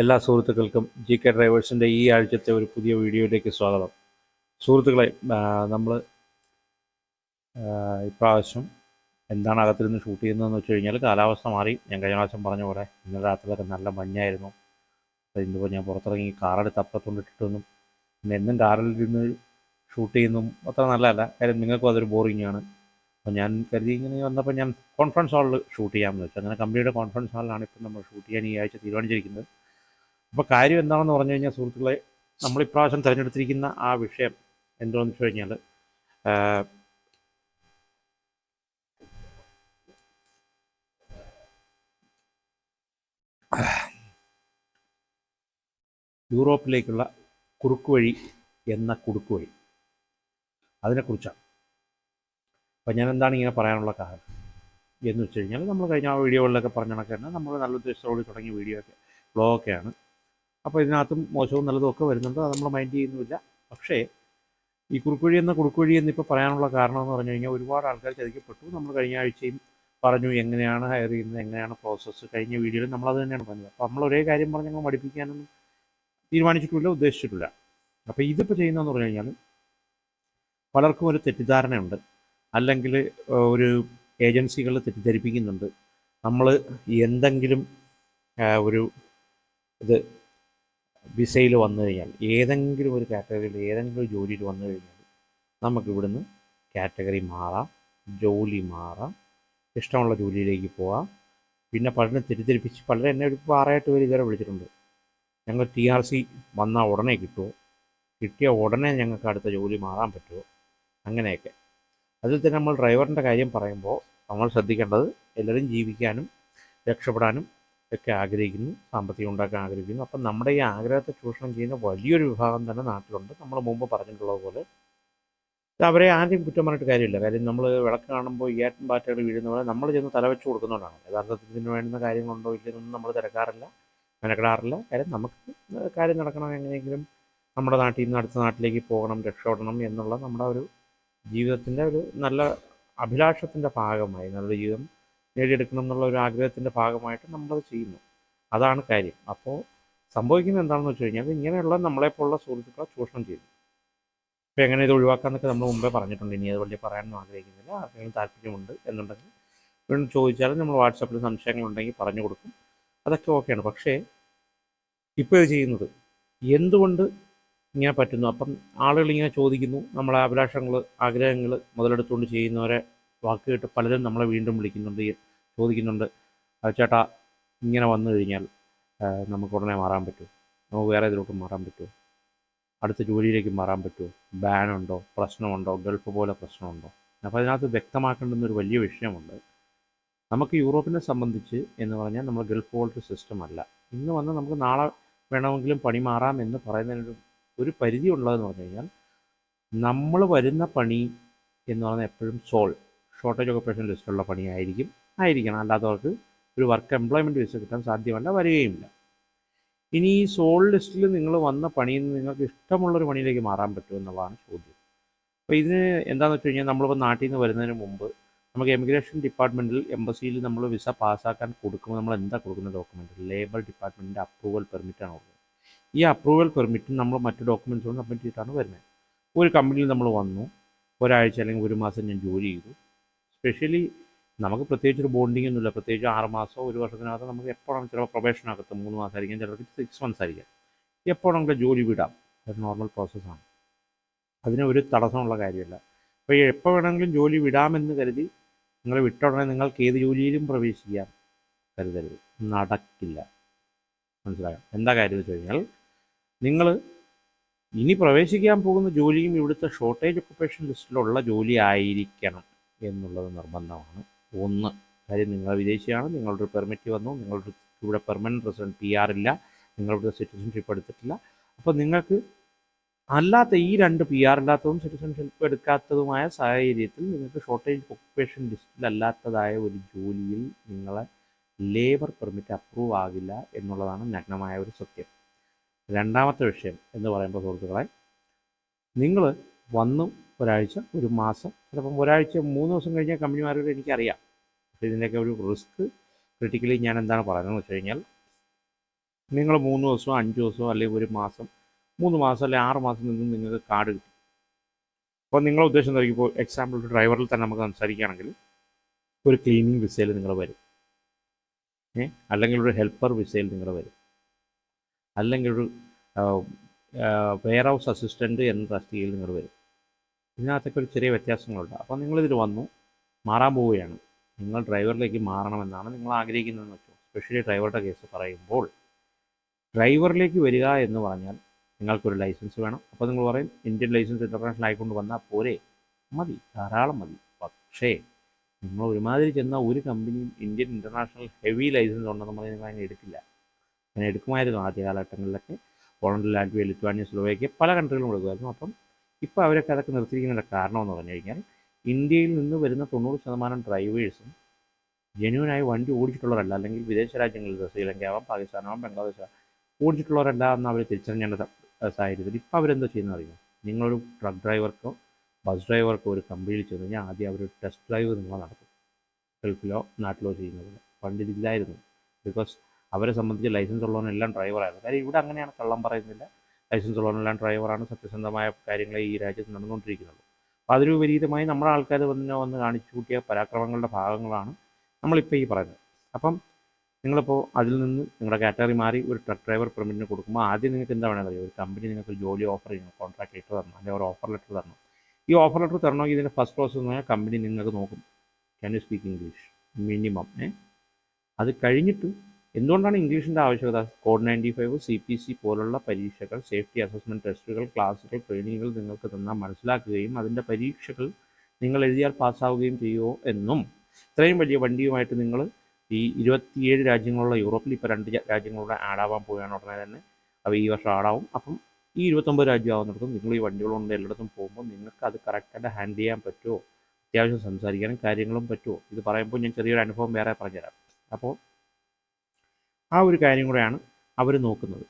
എല്ലാ സുഹൃത്തുക്കൾക്കും G K ഡ്രൈവേഴ്സിന്റെ ഈ ആഴ്ചത്തെ ഒരു പുതിയ വീഡിയോയിലേക്ക് സ്വാഗതം. സുഹൃത്തുക്കളെ നമ്മൾ ഇപ്രാവശ്യം എന്താണ് അകത്തിരുന്ന് ഷൂട്ട് ചെയ്യുന്നതെന്ന് വെച്ച് കഴിഞ്ഞാൽ കാലാവസ്ഥ മാറി. ഞാൻ കഴിഞ്ഞ പ്രാവശ്യം പറഞ്ഞ പോലെ ഇന്നലെ രാത്രിയിലൊക്കെ നല്ല മഞ്ഞായിരുന്നു. അപ്പോൾ ഇന്നിപ്പോൾ ഞാൻ പുറത്തിറങ്ങി കാറെടുത്ത് അപ്പുറത്തോണ്ടിട്ടിട്ടൊന്നും പിന്നെ എന്നും കാറിൽ ഇരുന്ന് ഷൂട്ട് ചെയ്യുന്നതും അത്ര നല്ലതല്ല. കാര്യം നിങ്ങൾക്കും അതൊരു ബോറിംഗ് ആണ്. അപ്പോൾ ഞാൻ കരുതി ഇങ്ങനെ വന്നപ്പോൾ ഞാൻ കോൺഫറൻസ് ഹാളിൽ ഷൂട്ട് ചെയ്യാമെന്ന് വെച്ചു. അങ്ങനെ കമ്പനിയുടെ കോൺഫറൻസ് ഹാളിലാണ് ഇപ്പം നമ്മൾ ഷൂട്ട് ചെയ്യാൻ ഈ ആഴ്ച തീരുമാനിച്ചിരിക്കുന്നത്. അപ്പോൾ കാര്യം എന്താണെന്ന് പറഞ്ഞു കഴിഞ്ഞാൽ സുഹൃത്തുക്കളെ നമ്മൾ ഇപ്രാവശ്യം തിരഞ്ഞെടുത്തിരിക്കുന്ന ആ വിഷയം എന്താണെന്ന് വെച്ച് കഴിഞ്ഞാൽ യൂറോപ്പിലേക്കുള്ള കുറുക്കുവഴി എന്ന കുടുക്കുവഴി അതിനെക്കുറിച്ചാണ്. അപ്പം ഞാൻ എന്താണ് ഇങ്ങനെ പറയാനുള്ള കാരണം? എന്ന് വെച്ച് കഴിഞ്ഞാൽ നമ്മൾ കഴിഞ്ഞ ആ വീഡിയോകളിലൊക്കെ പറഞ്ഞ കണക്ക് തന്നെ നമ്മൾ നല്ല ഉദ്ദേശത്തോടെ തുടങ്ങിയ വീഡിയോ ഒക്കെ വ്ളോഗൊക്കെയാണ് അപ്പോൾ ഇതിനകത്തും മോശവും നല്ലതും ഒക്കെ വരുന്നുണ്ട്. അത് നമ്മൾ മൈൻഡ് ചെയ്യുന്നുമില്ല. പക്ഷേ ഈ കുറുക്കുഴി എന്ന കുറുക്കുഴി എന്നിപ്പോൾ പറയാനുള്ള കാരണം എന്ന് പറഞ്ഞു കഴിഞ്ഞാൽ ഒരുപാട് ആൾക്കാർ ചതിക്കപ്പെട്ടു. നമ്മൾ കഴിഞ്ഞ ആഴ്ചയും പറഞ്ഞു എങ്ങനെയാണ് ഹയർ ചെയ്യുന്നത് എങ്ങനെയാണ് പ്രോസസ്സ് കഴിഞ്ഞ വീഡിയോയിൽ നമ്മളത് തന്നെയാണ് പറഞ്ഞത്. അപ്പോൾ നമ്മൾ ഒരേ കാര്യം പറഞ്ഞ് ഞങ്ങൾ മടിപ്പിക്കാനൊന്നും തീരുമാനിച്ചിട്ടില്ല ഉദ്ദേശിച്ചിട്ടില്ല. അപ്പോൾ ഇതിപ്പോൾ ചെയ്യുന്നതെന്ന് പറഞ്ഞു കഴിഞ്ഞാൽ പലർക്കും ഒരു തെറ്റിദ്ധാരണയുണ്ട്. അല്ലെങ്കിൽ ഒരു ഏജൻസികൾ തെറ്റിദ്ധരിപ്പിക്കുന്നുണ്ട്. നമ്മൾ എന്തെങ്കിലും ഒരു ഇത് വിസയിൽ വന്നു കഴിഞ്ഞാൽ ഏതെങ്കിലും ഒരു കാറ്റഗറിയിൽ ഏതെങ്കിലും ജോലിയിൽ വന്നു കഴിഞ്ഞാൽ നമുക്ക് ഇവിടുന്ന് കാറ്റഗറി മാറാം ജോലി മാറാം ഇഷ്ടമുള്ള ജോലിയിലേക്ക് പോവാം. പിന്നെ പലരും തിരിതിരിപ്പിച്ച് പലരും എന്നെ ഒരു പാറയായിട്ട് പേര് ഇതുവരെ വിളിച്ചിട്ടുണ്ട്. ഞങ്ങൾ ടി ആർ സി വന്നാൽ ഉടനെ കിട്ടുമോ കിട്ടിയ ഉടനെ ഞങ്ങൾക്ക് അടുത്ത ജോലി മാറാൻ പറ്റുമോ അങ്ങനെയൊക്കെ. അതിൽ തന്നെ നമ്മൾ ഡ്രൈവറിന്റെ കാര്യം പറയുമ്പോൾ നമ്മൾ ശ്രദ്ധിക്കേണ്ടത് എല്ലാവരും ജീവിക്കാനും രക്ഷപ്പെടാനും ഒക്കെ ആഗ്രഹിക്കുന്നു സാമ്പത്തികം ഉണ്ടാക്കാൻ ആഗ്രഹിക്കുന്നു. അപ്പം നമ്മുടെ ഈ ആഗ്രഹത്തെ ചൂഷണം ചെയ്യുന്ന വലിയൊരു വിഭാഗം തന്നെ നാട്ടിലുണ്ട്. നമ്മൾ മുമ്പ് പറഞ്ഞിട്ടുള്ളത് പോലെ അവരെ ആദ്യം കുറ്റം പറഞ്ഞിട്ട് കാര്യമില്ല. കാര്യം നമ്മൾ വിളക്ക് കാണുമ്പോൾ ഈ ഏട്ടൻ പാറ്റകൾ വീഴുന്ന പോലെ നമ്മൾ ചെന്ന് തലവെച്ച് കൊടുക്കുന്നതുകൊണ്ടാണ് യഥാർത്ഥത്തിൽ ഇതിന് വേണ്ടുന്ന കാര്യങ്ങളുണ്ടോ ഇല്ലെന്നൊന്നും നമ്മൾ തിരക്കാറില്ല മെനക്കെടാറില്ല. കാര്യം നമുക്ക് കാര്യം നടക്കണം എങ്ങനെയെങ്കിലും നമ്മുടെ നാട്ടിൽ നിന്ന് അടുത്ത നാട്ടിലേക്ക് പോകണം രക്ഷപ്പെടണം എന്നുള്ള നമ്മുടെ ഒരു ജീവിതത്തിന്റെ ഒരു നല്ല അഭിലാഷത്തിന്റെ ഭാഗമായി. നല്ല ജീവിതം നേടിയെടുക്കണം എന്നുള്ള ഒരു ആഗ്രഹത്തിന്റെ ഭാഗമായിട്ട് നമ്മളത് ചെയ്യുന്നു. അതാണ് കാര്യം. അപ്പോൾ സംഭവിക്കുന്നത് എന്താണെന്ന് വെച്ച് കഴിഞ്ഞാൽ ഇങ്ങനെയുള്ള നമ്മളെപ്പോലുള്ള സുഹൃത്തുക്കളെ ചൂഷണം ചെയ്യുന്നു. ഇപ്പോൾ എങ്ങനെ ഇത് ഒഴിവാക്കാമെന്നൊക്കെ നമ്മൾ മുമ്പേ പറഞ്ഞിട്ടുണ്ട്. ഇനി അത് വലിയ പറയാനൊന്നും ആഗ്രഹിക്കുന്നില്ല. ആർക്കെങ്കിലും താല്പര്യമുണ്ട് എന്നുണ്ടെങ്കിൽ വീണ്ടും ചോദിച്ചാലും നമ്മൾ വാട്സപ്പിൽ സംശയങ്ങളുണ്ടെങ്കിൽ പറഞ്ഞു കൊടുക്കും. അതൊക്കെ ഓക്കെയാണ്. പക്ഷേ ഇപ്പോൾ ഇത് ചെയ്യുന്നത് എന്തുകൊണ്ട് ഇങ്ങനെ പറ്റുന്നു? അപ്പം ആളുകൾ ഇങ്ങനെ ചോദിക്കുന്നു. നമ്മളെ അഭിലാഷങ്ങൾ ആഗ്രഹങ്ങൾ മുതലെടുത്തുകൊണ്ട് ചെയ്യുന്നവരെ വാക്ക് കേട്ട് പലരും നമ്മളെ വീണ്ടും വിളിക്കുന്നുണ്ട് ചോദിക്കുന്നുണ്ട്. ചേട്ടാ ഇങ്ങനെ വന്നു കഴിഞ്ഞാൽ നമുക്ക് ഉടനെ മാറാൻ പറ്റുമോ? നമുക്ക് വേറെ ഇതിലോട്ട് മാറാൻ പറ്റുമോ? അടുത്ത ജോലിയിലേക്ക് മാറാൻ പറ്റുമോ? ബാനുണ്ടോ പ്രശ്നമുണ്ടോ? ഗൾഫ് പോലെ പ്രശ്നമുണ്ടോ? അപ്പോൾ അതിനകത്ത് വ്യക്തമാക്കേണ്ടുന്ന ഒരു വലിയ വിഷയമുണ്ട്. നമുക്ക് യൂറോപ്പിനെ സംബന്ധിച്ച് എന്ന് പറഞ്ഞാൽ നമ്മൾ ഗൾഫ് പോലത്തെ സിസ്റ്റം അല്ല. ഇന്ന് വന്ന് നമുക്ക് നാളെ വേണമെങ്കിലും പണി മാറാം എന്ന് പറയുന്നതിനൊരു ഒരു പരിധി ഉള്ളതെന്ന് പറഞ്ഞു കഴിഞ്ഞാൽ നമ്മൾ വരുന്ന പണി എന്ന് പറഞ്ഞാൽ എപ്പോഴും സോൾ. ഷോർട്ടേജ് ഓക്കുപേഷൻ ലിസ്റ്റുള്ള പണിയായിരിക്കും ആയിരിക്കണം. അല്ലാത്തവർക്ക് ഒരു വർക്ക് എംപ്ലോയ്മെന്റ് വിസ കിട്ടാൻ സാധ്യമല്ല വരികയുമില്ല. ഇനി ഈ സോൾ ലിസ്റ്റിൽ നിങ്ങൾ വന്ന പണിയിൽ നിന്ന് നിങ്ങൾക്ക് ഇഷ്ടമുള്ളൊരു പണിയിലേക്ക് മാറാൻ പറ്റുമെന്നുള്ളതാണ് ചോദ്യം. അപ്പോൾ ഇതിന് എന്താണെന്ന് വെച്ച് കഴിഞ്ഞാൽ നമ്മളിപ്പോൾ നാട്ടിൽ നിന്ന് വരുന്നതിന് മുമ്പ് നമുക്ക് എമിഗ്രേഷൻ ഡിപ്പാർട്ട്മെന്റിൽ എംബസിയിൽ നമ്മൾ വിസ പാസ്സാക്കാൻ കൊടുക്കുമ്പോൾ നമ്മൾ എന്താ കൊടുക്കുന്ന ഡോക്യുമെന്റ് ലേബർ ഡിപ്പാർട്ട്മെന്റിന്റെ അപ്രൂവൽ പെർമിറ്റാണ് കൊടുക്കുന്നത്. ഈ അപ്രൂവൽ പെർമിറ്റ് നമ്മൾ മറ്റു ഡോക്യുമെന്റ്സും സബ്മിറ്റ് ചെയ്തിട്ടാണ് വരുന്നത്. ഒരു കമ്പനിയിൽ നമ്മൾ വന്നു ഒരാഴ്ച അല്ലെങ്കിൽ ഒരു മാസം ഞാൻ ജോലി ചെയ്തു. സ്പെഷ്യലി നമുക്ക് പ്രത്യേകിച്ച് ഒരു ബോണ്ടിങ് ഒന്നുമില്ല. പ്രത്യേകിച്ച് ആറ് മാസമോ ഒരു വർഷത്തിനകത്ത് നമുക്ക് എപ്പോഴാണ് ചിലപ്പോൾ പ്രൊബേഷനകത്ത് മൂന്ന് മാസം മാസമായിരിക്കും. ചിലർക്ക് സിക്സ് മന്ത്സ് ആയിരിക്കാം. എപ്പോഴെങ്കിലും ജോലി വിടാം. അത് നോർമൽ പ്രോസസ്സാണ് അതിന് ഒരു തടസ്സമുള്ള കാര്യമല്ല. അപ്പോൾ എപ്പോൾ വേണമെങ്കിലും ജോലി വിടാമെന്ന് കരുതി നിങ്ങൾ വിട്ട ഉടനെ നിങ്ങൾക്ക് ഏത് ജോലിയിലും പ്രവേശിക്കാം. കരുതരുത്. നടക്കില്ല. മനസ്സിലായോ? എന്താ കാര്യം എന്ന് വെച്ച് കഴിഞ്ഞാൽ നിങ്ങൾ ഇനി പ്രവേശിക്കാൻ പോകുന്ന ജോലിയും ഇവിടുത്തെ ഷോർട്ടേജ് ഒക്കുപേഷൻ ലിസ്റ്റിലുള്ള ജോലി ആയിരിക്കണം. എന്നുള്ളത് നിർബന്ധമാണ്. ഒന്ന് കാര്യം നിങ്ങൾ വിദേശിയാണ് നിങ്ങളുടെ പെർമിറ്റ് വന്നു നിങ്ങളുടെ ഇവിടെ പെർമനന്റ് റെസിഡന്റ് പി ആർ ഇല്ല നിങ്ങളുടെ സിറ്റിസൺഷിപ്പ് എടുത്തിട്ടില്ല. അപ്പോൾ നിങ്ങൾക്ക് അല്ലാത്ത ഈ രണ്ട് പി ആർ ഇല്ലാത്തതും സിറ്റിസൺഷിപ്പ് എടുക്കാത്തതുമായ സാഹചര്യത്തിൽ നിങ്ങൾക്ക് ഷോർട്ടേജ് ഒക്കുപേഷൻ ലിസ്റ്റിലല്ലാത്തതായ ഒരു ജോലിയിൽ നിങ്ങളെ ലേബർ പെർമിറ്റ് അപ്രൂവ് ആകില്ല എന്നുള്ളതാണ് നഗ്നമായ ഒരു സത്യം. രണ്ടാമത്തെ വിഷയം എന്ന് പറയുമ്പോൾ സുഹൃത്തുക്കളെ നിങ്ങൾ വന്നു ഒരാഴ്ച ഒരു മാസം. ചിലപ്പം ഒരാഴ്ച മൂന്ന് ദിവസം കഴിഞ്ഞാൽ കമ്പനിമാരോട് എനിക്കറിയാം. പക്ഷേ ഇതിന്റെയൊക്കെ ഒരു റിസ്ക്. ക്രിട്ടിക്കലി ഞാൻ എന്താണ് പറയുന്നതെന്ന് വെച്ച് കഴിഞ്ഞാൽ നിങ്ങൾ മൂന്ന് ദിവസമോ അഞ്ച് ദിവസമോ അല്ലെങ്കിൽ ഒരു മാസം മൂന്ന് മാസം അല്ലെങ്കിൽ ആറ് മാസം നിന്നും നിങ്ങൾക്ക് കാർഡ് കിട്ടും. അപ്പോൾ നിങ്ങളുടെ ഉദ്ദേശം എന്തായിരിക്കും ഇപ്പോൾ എക്സാമ്പിൾ ഒരു ഡ്രൈവറിൽ തന്നെ നമുക്ക് സംസാരിക്കുകയാണെങ്കിൽ ഒരു ക്ലീനിങ് വിസയിൽ നിങ്ങൾ വരും. ഏ? അല്ലെങ്കിൽ ഒരു ഹെൽപ്പർ വിസയിൽ നിങ്ങൾ വരും. അല്ലെങ്കിൽ ഒരു വെയർ ഹൗസ് അസിസ്റ്റന്റ് എന്ന തസ്തികയിൽ നിങ്ങൾ വരും. ഇതിനകത്തൊക്കെ ഒരു ചെറിയ വ്യത്യാസങ്ങളുണ്ട്. അപ്പോൾ നിങ്ങളിതിൽ വന്നു മാറാൻ പോവുകയാണ്. നിങ്ങൾ ഡ്രൈവറിലേക്ക് മാറണമെന്നാണ് നിങ്ങൾ ആഗ്രഹിക്കുന്നതെന്ന് വെച്ചു. സ്പെഷ്യലി ഡ്രൈവറുടെ കേസ് പറയുമ്പോൾ ഡ്രൈവറിലേക്ക് വരിക എന്ന് പറഞ്ഞാൽ നിങ്ങൾക്കൊരു ലൈസൻസ് വേണം. അപ്പോൾ നിങ്ങൾ പറയും ഇന്ത്യൻ ലൈസൻസ് ഇന്റർനാഷണൽ ആയിക്കൊണ്ട് വന്നാൽ പോരെ? മതി ധാരാളം മതി. പക്ഷേ നിങ്ങൾ ഒരുമാതിരി ചെന്ന ഒരു കമ്പനിയും ഇന്ത്യൻ ഇന്റർനാഷണൽ ഹെവി ലൈസൻസ് ഉണ്ടെന്ന് പറഞ്ഞാൽ നിങ്ങൾ അതിനെ എടുക്കില്ല. അങ്ങനെ എടുക്കുമായിരുന്നു ആദ്യ കാലഘട്ടങ്ങളിലൊക്കെ പോളണ്ട് ലാറ്റ്വിയ ലിത്വാനിയ സ്ലോവേക്കിയ പല കൺട്രികളും എടുക്കുമായിരുന്നു. അപ്പം ഇപ്പോൾ അവരൊക്കെ അതൊക്കെ നിർത്തിയിരിക്കുന്നതിന്റെ കാരണം എന്ന് പറഞ്ഞു കഴിഞ്ഞാൽ ഇന്ത്യയിൽ നിന്ന് വരുന്ന തൊണ്ണൂറ് ശതമാനം ഡ്രൈവേഴ്സും ജെന്യൂനായി വണ്ടി ഓടിച്ചിട്ടുള്ളവരല്ല. അല്ലെങ്കിൽ വിദേശ രാജ്യങ്ങളിൽ ശ്രീലങ്ക ആവാം പാകിസ്ഥാനാവാം ബംഗ്ലാദേശ് ഓടിച്ചിട്ടുള്ളവരല്ല എന്ന് അവർ തിരിച്ചറിഞ്ഞേണ്ട സാഹചര്യത്തിൽ. ഇപ്പോൾ അവരെന്താ ചെയ്യുന്നത് അറിയാം? നിങ്ങളൊരു ട്രക്ക് ഡ്രൈവർക്കോ ബസ് ഡ്രൈവർക്കോ ഒരു കമ്പനിയിൽ ചെന്ന് കഴിഞ്ഞാൽ ആദ്യം അവർ ടെസ്റ്റ് ഡ്രൈവ് നിങ്ങൾ നടത്തും. ഗൾഫിലോ നാട്ടിലോ ചെയ്യുന്നത് പണ്ട് ഇതില്ലായിരുന്നു ബിക്കോസ് അവരെ സംബന്ധിച്ച് ലൈസൻസ് ഉള്ളവനെല്ലാം ഡ്രൈവറായിരുന്നു. കാര്യം ഇവിടെ അങ്ങനെയാണ് കള്ളം പറയുന്നില്ല. ലൈസൻസ് ഉള്ളവരെല്ലാം ഡ്രൈവറാണ് സത്യസന്ധമായ കാര്യങ്ങളെ ഈ രാജ്യത്ത് നടന്നുകൊണ്ടിരിക്കുന്നത്. അപ്പോൾ അതിന് വിപരീതമായി നമ്മുടെ ആൾക്കാർ വന്ന് വന്ന് കാണിച്ചു കൂട്ടിയ പരാക്രമങ്ങളുടെ ഭാഗങ്ങളാണ് നമ്മളിപ്പോൾ ഈ പറയുന്നത്. അപ്പം നിങ്ങളിപ്പോൾ അതിൽ നിന്ന് നിങ്ങളുടെ കാറ്റഗറി മാറി ഒരു ട്രക്ക് ഡ്രൈവർ പെർമിറ്റിന് കൊടുക്കുമ്പോൾ ആദ്യം നിങ്ങൾക്ക് എന്താ വേണമെന്ന് അറിയാം? ഒരു കമ്പനി നിങ്ങൾക്ക് ഒരു ജോലി ഓഫർ ചെയ്യണം കോൺട്രാക്ട് ലെറ്റർ തരണം അല്ലെങ്കിൽ ഒരു ഓഫർ ലെറ്റർ തരണം. ഈ ഓഫർ ലെറ്റർ തരണമെങ്കിൽ ഇതിന്റെ ഫസ്റ്റ് പ്രോസസ് എന്ന് പറഞ്ഞാൽ കമ്പനി നിങ്ങൾക്ക് നോക്കും. Can you speak English minimum ഏ? അത് കഴിഞ്ഞിട്ട് എന്തുകൊണ്ടാണ് ഇംഗ്ലീഷിന്റെ ആവശ്യകത? Code ninety five C P C പോലുള്ള പരീക്ഷകൾ സേഫ്റ്റി അസസ്മെന്റ് ടെസ്റ്റുകൾ ക്ലാസുകൾ ട്രെയിനിങ്ങുകൾ നിങ്ങൾക്ക് തന്നാൽ മനസ്സിലാക്കുകയും അതിന്റെ പരീക്ഷകൾ നിങ്ങൾ എഴുതിയാൽ പാസ്സാവുകയും ചെയ്യുമോ എന്നും. ഇത്രയും വലിയ വണ്ടിയുമായിട്ട് നിങ്ങൾ ഈ ഇരുപത്തിയേഴ് രാജ്യങ്ങളുള്ള യൂറോപ്പിൽ ഇപ്പോൾ രണ്ട് രാജ്യങ്ങളുടെ ആഡാവാൻ പോവുകയാണ് ഉടനെ തന്നെ. അപ്പോൾ ഈ വർഷം ആഡാവും അപ്പം ഈ ഇരുപത്തൊമ്പത് രാജ്യമാകുന്നിടത്തും നിങ്ങൾ ഈ വണ്ടികളുണ്ട് എല്ലായിടത്തും പോകുമ്പോൾ നിങ്ങൾക്ക് അത് കറക്റ്റായിട്ട് ഹാൻഡിൽ ചെയ്യാൻ പറ്റുമോ അത്യാവശ്യം സംസാരിക്കാനും കാര്യങ്ങളും പറ്റുമോ ഇത് പറയുമ്പോൾ ഞാൻ ചെറിയൊരു അനുഭവം വേറെ പറഞ്ഞുതരാം. അപ്പോൾ ആ ഒരു കാര്യം കൂടെയാണ് അവർ നോക്കുന്നത്.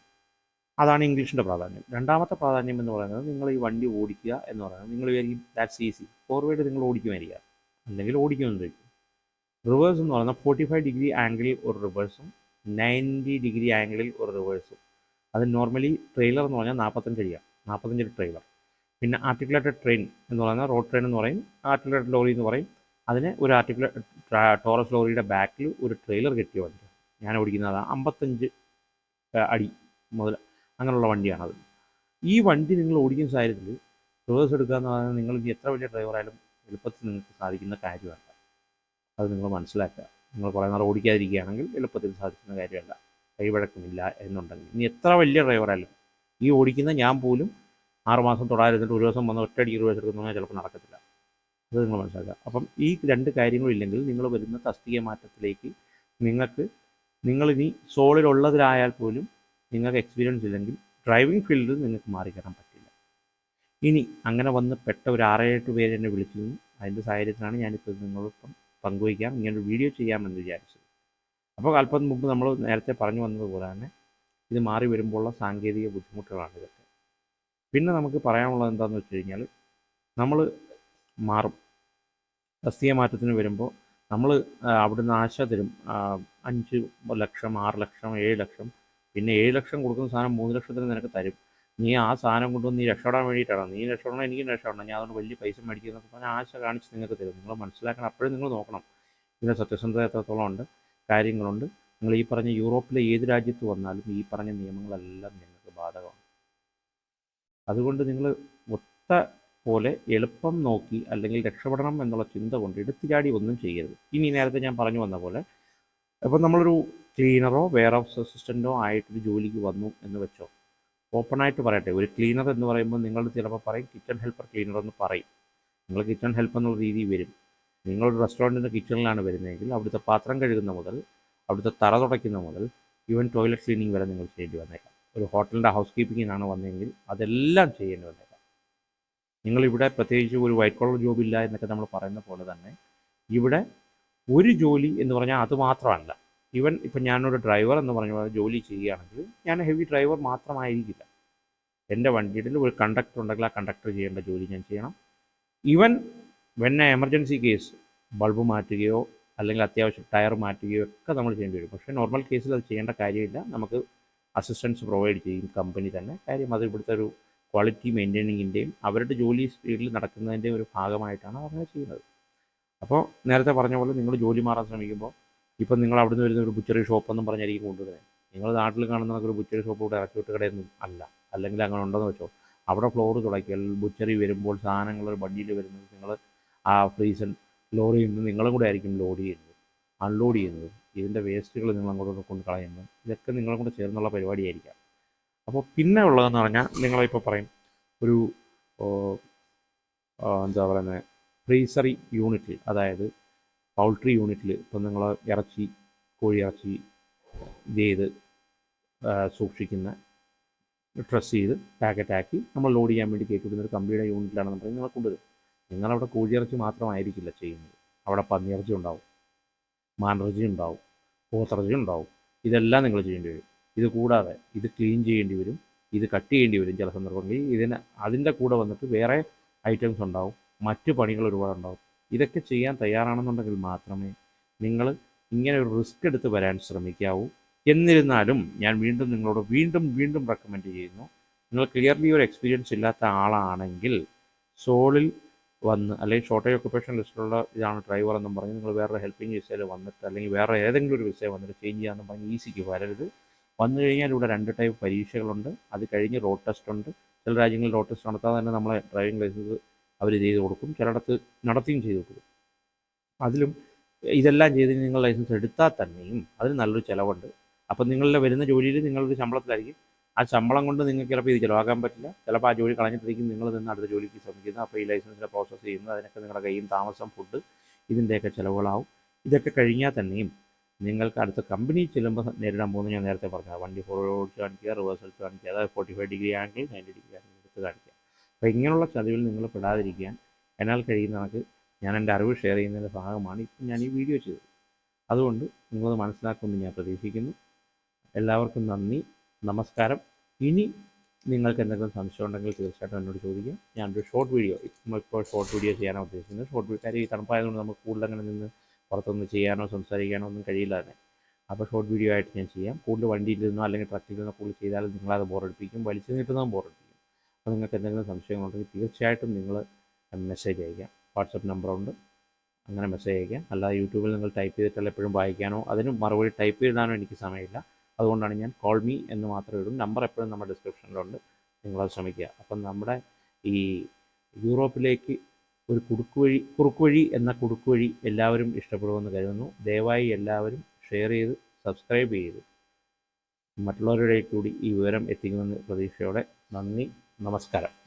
അതാണ് ഇംഗ്ലീഷിന്റെ പ്രാധാന്യം. രണ്ടാമത്തെ പ്രാധാന്യം എന്ന് പറയുന്നത് നിങ്ങൾ ഈ വണ്ടി ഓടിക്കുക എന്ന് പറയുന്നത് നിങ്ങൾ വിചാരിക്കും ദാറ്റ്സ് ഈസി ഫോർവേഡ് നിങ്ങൾ ഓടിക്കുമായിരിക്കുക അല്ലെങ്കിൽ ഓടിക്കുമെന്ന് റിവേഴ്സ് എന്ന് പറയുന്നത് ഫോർട്ടി ഫൈവ് ഡിഗ്രി ആംഗിളിൽ ഒരു റിവേഴ്സും നയന്റി ഡിഗ്രി ആംഗിളിൽ ഒരു റിവേഴ്സും അത് നോർമലി ട്രെയിലർ എന്ന് പറഞ്ഞാൽ നാൽപ്പത്തഞ്ച് അടിയാണ് നാൽപ്പത്തഞ്ച് ട്രെയിലർ പിന്നെ ആർട്ടിക്കുലേറ്റഡ് ട്രെയിൻ എന്ന് പറയുന്നത് റോഡ് ട്രെയിൻ എന്ന് പറയും ആർട്ടിക്കുലേറ്റഡ് ലോറി എന്ന് പറയും. അതിന് ഒരു ആർട്ടിക്കുലേറ്റ് ടോറസ് ലോറിയുടെ ബാക്കിൽ ഒരു ട്രെയിലർ കെട്ടിയ വണ്ടിയാണ് ഞാൻ ഓടിക്കുന്നത് അമ്പത്തഞ്ച് അടി മുതൽ അങ്ങനെയുള്ള വണ്ടിയാണത്. ഈ വണ്ടി നിങ്ങൾ ഓടിക്കുന്ന സാഹചര്യത്തിൽ റിവേഴ്സ് എടുക്കുക എന്ന് പറയുന്നത് നിങ്ങൾ ഇനി എത്ര വലിയ ഡ്രൈവറായാലും എളുപ്പത്തിൽ നിങ്ങൾക്ക് സാധിക്കുന്ന കാര്യമല്ല. അത് നിങ്ങൾ മനസ്സിലാക്കുക. നിങ്ങൾ കുറേ നേരം ഓടിക്കാതിരിക്കുകയാണെങ്കിൽ എളുപ്പത്തിൽ സാധിക്കുന്ന കാര്യമല്ല. കൈവഴക്കമില്ല എന്നുണ്ടെങ്കിൽ. ഇനി എത്ര വലിയ ഡ്രൈവറായാലും ഈ ഓടിക്കുന്ന ഞാൻ പോലും ആറുമാസം തൊടാതിരുന്നിട്ട് ഒരു ദിവസം വന്ന് ഒറ്റയടിക്ക് റിവേഴ്സ് എടുക്കുന്ന ചിലപ്പോൾ നടക്കത്തില്ല. അത് നിങ്ങൾ മനസ്സിലാക്കുക. അപ്പം ഈ രണ്ട് കാര്യങ്ങളില്ലെങ്കിൽ നിങ്ങൾ വരുന്ന തസ്തിക മാറ്റത്തിലേക്ക് നിങ്ങൾക്ക് നിങ്ങളിനി സോളിലുള്ളതിലായാൽ പോലും നിങ്ങൾക്ക് എക്സ്പീരിയൻസ് ഇല്ലെങ്കിൽ ഡ്രൈവിംഗ് ഫീൽഡിൽ നിങ്ങൾക്ക് മാറിക്കയറാൻ പറ്റില്ല. ഇനി അങ്ങനെ വന്ന് പെട്ട ഒരു ആറേഴെട്ട് പേര് എന്നെ വിളിച്ചിരുന്നു അതിന്റെ സാഹചര്യത്തിലാണ് ഞാനിപ്പോൾ നിങ്ങളോടൊപ്പം പങ്കുവയ്ക്കാം ഇങ്ങനെ ഒരു വീഡിയോ ചെയ്യാമെന്ന് വിചാരിച്ചത്. അപ്പോൾ അല്പം മുമ്പ് നമ്മൾ നേരത്തെ പറഞ്ഞു വന്നതുപോലെ തന്നെ ഇത് മാറി വരുമ്പോഴുള്ള സാങ്കേതിക ബുദ്ധിമുട്ടുകളാണ് ഇതൊക്കെ. പിന്നെ നമുക്ക് പറയാനുള്ളത് എന്താണെന്ന് വെച്ച് കഴിഞ്ഞാൽ നമ്മൾ മാറും. തസ്തിക മാറ്റത്തിന് വരുമ്പോൾ നമ്മൾ അവിടുന്ന് ആശ തരും. അഞ്ച് ലക്ഷം ആറ് ലക്ഷം ഏഴ് ലക്ഷം. പിന്നെ ഏഴ് ലക്ഷം കൊടുക്കുന്ന സാധനം മൂന്ന് ലക്ഷത്തിന് നിനക്ക് തരും. നീ ആ സാധനം കൊണ്ടുവന്ന് നീ രക്ഷപ്പെടാൻ വേണ്ടിയിട്ടാണ്? നീ രക്ഷപ്പെടണം എനിക്കും രക്ഷപ്പെടണം. ഞാൻ അതുകൊണ്ട് വലിയ പൈസ മേടിക്കുന്നൊക്കെ പറഞ്ഞാൽ ആശ കാണിച്ച് നിങ്ങൾക്ക് തരും. നിങ്ങൾ മനസ്സിലാക്കണം അപ്പോഴും നിങ്ങൾ നോക്കണം. ഇതിന്റെ സത്യസന്ധത എത്രത്തോളം ഉണ്ട് കാര്യങ്ങളുണ്ട്. നിങ്ങൾ ഈ പറഞ്ഞ യൂറോപ്പിലെ ഏത് രാജ്യത്ത് വന്നാലും ഈ പറഞ്ഞ നിയമങ്ങളെല്ലാം നിങ്ങൾക്ക് ബാധകമാണ്. അതുകൊണ്ട് നിങ്ങൾ ഒത്ത പോലെ എളുപ്പം നോക്കി അല്ലെങ്കിൽ രക്ഷപ്പെടണം എന്നുള്ള ചിന്ത കൊണ്ട് എടുത്തുചാടി ഒന്നും ചെയ്യരുത്. ഇനി നേരത്തെ ഞാൻ പറഞ്ഞു വന്ന പോലെ ഇപ്പം നമ്മളൊരു ക്ലീനറോ വെയർ ഹൗസ് അസിസ്റ്റന്റോ ആയിട്ടൊരു ജോലിക്ക് വന്നു എന്ന് വെച്ചോ ഓപ്പണായിട്ട് പറയട്ടെ. ഒരു ക്ലീനർ എന്ന് പറയുമ്പോൾ നിങ്ങൾ ചിലപ്പോൾ പറയും കിച്ചൺ ഹെൽപ്പർ ക്ലീനർ എന്ന് പറയും. നിങ്ങൾ കിച്ചൺ ഹെൽപ്പ് എന്നുള്ള രീതി വരും. നിങ്ങളൊരു റെസ്റ്റോറന്റിന്റെ കിച്ചണിലാണ് വരുന്നതെങ്കിൽ അവിടുത്തെ പാത്രം കഴുകുന്ന മുതൽ അവിടുത്തെ തറ തുടയ്ക്കുന്ന മുതൽ ഈവൻ ടോയ്ലറ്റ് ക്ലീനിങ് വരെ നിങ്ങൾ ചെയ്യേണ്ടി വന്നേക്കാം. ഒരു ഹോട്ടലിന്റെ ഹൗസ് കീപ്പിങ്ങിനാണ് വന്നതെങ്കിൽ അതെല്ലാം ചെയ്യേണ്ടി വന്നേക്കാം. നിങ്ങളിവിടെ പ്രത്യേകിച്ച് ഒരു വൈറ്റ് കോളർ ജോബ് ഇല്ല എന്നൊക്കെ നമ്മൾ പറയുന്ന പോലെ തന്നെ ഇവിടെ ഒരു ജോലി എന്ന് പറഞ്ഞാൽ അത് മാത്രമല്ല. ഈവൻ ഇപ്പം ഞാനൊരു ഡ്രൈവർ എന്ന് പറഞ്ഞ പോലെ ജോലി ചെയ്യുകയാണെങ്കിൽ ഞാൻ ഹെവി ഡ്രൈവർ മാത്രമായിരിക്കില്ല. എന്റെ വണ്ടിയിൽ ഒരു കണ്ടക്ടർ ഉണ്ടെങ്കിൽ ആ കണ്ടക്ടർ ചെയ്യേണ്ട ജോലി ഞാൻ ചെയ്യണം. Even when emergency case bulb മാറ്റുകയോ അല്ലെങ്കിൽ അത്യാവശ്യം ടയർ മാറ്റുകയോ ഒക്കെ നമ്മൾ ചെയ്യേണ്ടി വരും. പക്ഷേ നോർമൽ കേസിൽ അത് ചെയ്യേണ്ട കാര്യമില്ല. നമുക്ക് അസിസ്റ്റൻസ് പ്രൊവൈഡ് ചെയ്യും കമ്പനി തന്നെ. കാര്യം അത് ഇവിടുത്തെ ഒരു ക്വാളിറ്റി മെയിന്റെയിനിങ്ങിന്റെയും അവരുടെ ജോലി സ്പീഡിൽ നടക്കുന്നതിന്റെയും ഒരു ഭാഗമായിട്ടാണ് അവർ അങ്ങനെ ചെയ്യുന്നത്. അപ്പോൾ നേരത്തെ പറഞ്ഞ പോലെ നിങ്ങൾ ജോലി മാറാൻ ശ്രമിക്കുമ്പോൾ ഇപ്പം നിങ്ങൾ അവിടെ നിന്ന് വരുന്ന ഒരു ബുച്ചറി ഷോപ്പ് എന്നും പറഞ്ഞായിരിക്കും കൊണ്ടുവരുന്നത് നിങ്ങൾ നാട്ടിൽ കാണുന്ന ഒരു ബുച്ചറി ഷോപ്പ് ഇവിടെ ഇറക്കിവിട്ട് കടയൊന്നും അല്ല. അല്ലെങ്കിൽ അങ്ങനെ ഉണ്ടെന്ന് വെച്ചോ. അവിടെ ഫ്ലോർ തുടക്കിയാൽ ബുച്ചറി വരുമ്പോൾ സാധനങ്ങൾ വണ്ടിയിൽ വരുന്നത് നിങ്ങൾ ആ ഫ്രീസൺ ലോറിയിൽ നിന്ന് നിങ്ങളും കൂടെ ആയിരിക്കും ലോഡ് ചെയ്യുന്നത്. അൺലോഡ് ചെയ്യുന്നത്. ഇതിന്റെ വേസ്റ്റുകൾ നിങ്ങൾ അങ്ങോട്ട് കൊണ്ട് കളയുന്നത്. ഇതൊക്കെ നിങ്ങളും കൂടെ ചേർന്നുള്ള പരിപാടിയായിരിക്കാം. അപ്പോൾ പിന്നെ ഉള്ളതെന്ന് പറഞ്ഞാൽ നിങ്ങളിപ്പോൾ പറയും ഒരു എന്താ പറയുന്നത് ഫ്രീസറി യൂണിറ്റിൽ അതായത് പൗൾട്രി യൂണിറ്റിൽ ഇപ്പം നിങ്ങൾ ഇറച്ചി കോഴി ഇറച്ചി ഇത് ചെയ്ത് സൂക്ഷിക്കുന്ന ഡ്രസ്സ് ചെയ്ത് പാക്കറ്റാക്കി നമ്മൾ ലോഡ് ചെയ്യാൻ വേണ്ടി കയറ്റിവിടുന്ന ഒരു കമ്പിയുടെ യൂണിറ്റിലാണ് പറഞ്ഞാൽ നിങ്ങൾ കൊണ്ടുവരും നിങ്ങളവിടെ കോഴിയിറച്ചി മാത്രമായിരിക്കില്ല ചെയ്യുന്നത്. അവിടെ പന്നിയിറച്ചി ഉണ്ടാവും മാനിറച്ചി ഉണ്ടാവും പോത്തിറച്ചി ഉണ്ടാവും ഇതെല്ലാം നിങ്ങൾ ചെയ്യേണ്ടി വരും. ഇത് കൂടാതെ ഇത് ക്ലീൻ ചെയ്യേണ്ടി വരും ഇത് കട്ട് ചെയ്യേണ്ടി വരും ചില സന്ദർഭങ്ങളിൽ. ഇതിന് അതിന്റെ കൂടെ വന്നിട്ട് വേറെ ഐറ്റംസ് ഉണ്ടാവും. മറ്റു പണികൾ ഒരുപാട് ഉണ്ടാവും. ഇതൊക്കെ ചെയ്യാൻ തയ്യാറാണെന്നുണ്ടെങ്കിൽ മാത്രമേ നിങ്ങൾ ഇങ്ങനെ ഒരു റിസ്ക് എടുത്ത് വരാൻ ശ്രമിക്കാവൂ. എന്നിരുന്നാലും ഞാൻ വീണ്ടും നിങ്ങളോട് വീണ്ടും വീണ്ടും റെക്കമെൻഡ് ചെയ്യുന്നു. നിങ്ങൾ ക്ലിയർലി ഒരു എക്സ്പീരിയൻസ് ഇല്ലാത്ത ആളാണെങ്കിൽ സോളിൽ വന്ന് അല്ലെങ്കിൽ ഷോർട്ടേജ് ഓക്കുപേഷൻ ലിസ്റ്റിലുള്ള ഇതാണ് ഡ്രൈവർ എന്നും പറഞ്ഞ് നിങ്ങൾ വേറെ ഹെൽപ്പിംഗ് വിസയിൽ വന്നിട്ട് അല്ലെങ്കിൽ വേറെ ഏതെങ്കിലും ഒരു വിസയിൽ വന്നിട്ട് ചേഞ്ച് ചെയ്യാമെന്നും പറഞ്ഞ് ഈസിക്ക് വരരുത്. വന്നു കഴിഞ്ഞാൽ ഇവിടെ രണ്ട് ടൈപ്പ് പരീക്ഷകളുണ്ട്. അത് കഴിഞ്ഞ് റോഡ് ടെസ്റ്റ് ഉണ്ട്. ചില രാജ്യങ്ങളിൽ റോഡ് ടെസ്റ്റ് നടത്താതെ തന്നെ നമ്മളെ ഡ്രൈവിംഗ് ലൈസൻസ് അവർ ചെയ്ത് കൊടുക്കും. ചിലയിടത്ത് നടത്തിയും ചെയ്ത് കൊടുക്കും. അതിലും ഇതെല്ലാം ചെയ്ത് നിങ്ങൾ ലൈസൻസ് എടുത്താൽ തന്നെയും അതിന് നല്ലൊരു ചിലവുണ്ട്. അപ്പം നിങ്ങളുടെ വരുന്ന ജോലിയിൽ നിങ്ങളൊരു ശമ്പളത്തിലായിരിക്കും. ആ ശമ്പളം കൊണ്ട് നിങ്ങൾക്ക് ചിലപ്പോൾ ഇത് ചിലവാക്കാൻ പറ്റില്ല. ചിലപ്പോൾ ആ ജോലി കളഞ്ഞിട്ടിരിക്കും നിങ്ങൾ നിന്ന് അടുത്ത ജോലിക്ക് ശ്രമിക്കുന്നത്. അപ്പോൾ ഈ ലൈസൻസിന്റെ പ്രോസസ്സ് ചെയ്യുന്നത്. അതിനൊക്കെ നിങ്ങളുടെ കയ്യും താമസം ഫുഡ് ഇതിന്റെയൊക്കെ ചിലവുകളാവും. ഇതൊക്കെ കഴിഞ്ഞാൽ തന്നെയും നിങ്ങൾക്ക് അടുത്ത കമ്പനി ചെല്ലുമ്പോൾ നേരിടാൻ പോകുന്നത് ഞാൻ നേരത്തെ പറഞ്ഞത്. വണ്ടി ഫോർവേഡ് കാണിക്കുക റിവേഴ്സൽസ് കാണിക്കുക അതായത് forty five degree angle ninety degree angle എടുത്ത് കാണിക്കുക. അപ്പോൾ ഇങ്ങനെയുള്ള ചതിവിൽ നിങ്ങൾ പെടാതിരിക്കാൻ എന്നാൽ കഴിയുന്ന കണക്ക് ഞാൻ എന്റെ അറിവ് ഷെയർ ചെയ്യുന്നതിന്റെ ഭാഗമാണ് ഇപ്പം ഞാൻ ഈ വീഡിയോ ചെയ്തത്. അതുകൊണ്ട് നിങ്ങളത് മനസ്സിലാക്കുമെന്ന് ഞാൻ പ്രതീക്ഷിക്കുന്നു. എല്ലാവർക്കും നന്ദി നമസ്കാരം. ഇനി നിങ്ങൾക്ക് എന്തെങ്കിലും സംശയം ഉണ്ടെങ്കിൽ തീർച്ചയായിട്ടും എന്നോട് ചോദിക്കാം. ഞാനൊരു ഷോർട്ട് വീഡിയോ ഇപ്പോൾ ഷോർട്ട് വീഡിയോ ചെയ്യാനാണ് ഉദ്ദേശിക്കുന്നത്. ഷോർട്ട് വീഡിയോ കാര്യം ഈ തണുപ്പായതുകൊണ്ട് നമുക്ക് കൂടുതൽ അങ്ങനെ നിന്ന് പുറത്തൊന്നും ചെയ്യാനോ സംസാരിക്കാനോ ഒന്നും കഴിയില്ല തന്നെ. അപ്പോൾ ഷോർട്ട് വീഡിയോ ആയിട്ട് ഞാൻ ചെയ്യാം. കൂടുതൽ വണ്ടിയിൽ നിന്നോ അല്ലെങ്കിൽ ട്രക്കിൽ നിന്നോ കൂടുതൽ ചെയ്താലും നിങ്ങളത് ബോറടിപ്പിക്കും. വലിച്ചു നീട്ടുന്നതും ബോറടിപ്പിക്കും. അപ്പോൾ നിങ്ങൾക്ക് എന്തെങ്കിലും സംശയങ്ങളുണ്ടെങ്കിൽ തീർച്ചയായിട്ടും നിങ്ങൾ മെസ്സേജ് അയക്കാം വാട്സപ്പ് നമ്പറുണ്ട് അങ്ങനെ മെസ്സേജ് അയക്കാം അല്ലാതെ യൂട്യൂബിൽ നിങ്ങൾ ടൈപ്പ് ചെയ്തിട്ടല്ല എപ്പോഴും വായിക്കാനോ അതിന് മറുപടി ടൈപ്പ് ചെയ്താനോ എനിക്ക് സമയമില്ല. അതുകൊണ്ടാണ് ഞാൻ കോൾ മീ എന്ന് മാത്രമേ ഇടും. നമ്പർ എപ്പോഴും നമ്മുടെ ഡിസ്ക്രിപ്ഷനിലുണ്ട് നിങ്ങളത് ശ്രമിക്കുക. അപ്പം നമ്മുടെ ഈ യൂറോപ്പിലേക്ക് ഒരു കുടുക്കുവഴി കുറുക്കുവഴി എന്ന കുടുക്കുവഴി എല്ലാവരും ഇഷ്ടപ്പെടുമെന്ന് കരുതുന്നു. ദയവായി എല്ലാവരും ഷെയർ ചെയ്ത് സബ്സ്ക്രൈബ് ചെയ്ത് മറ്റുള്ളവരുടെ കൂടി ഈ വിവരം എത്തിക്കുമെന്ന് പ്രതീക്ഷയോടെ നന്ദി നമസ്കാരം.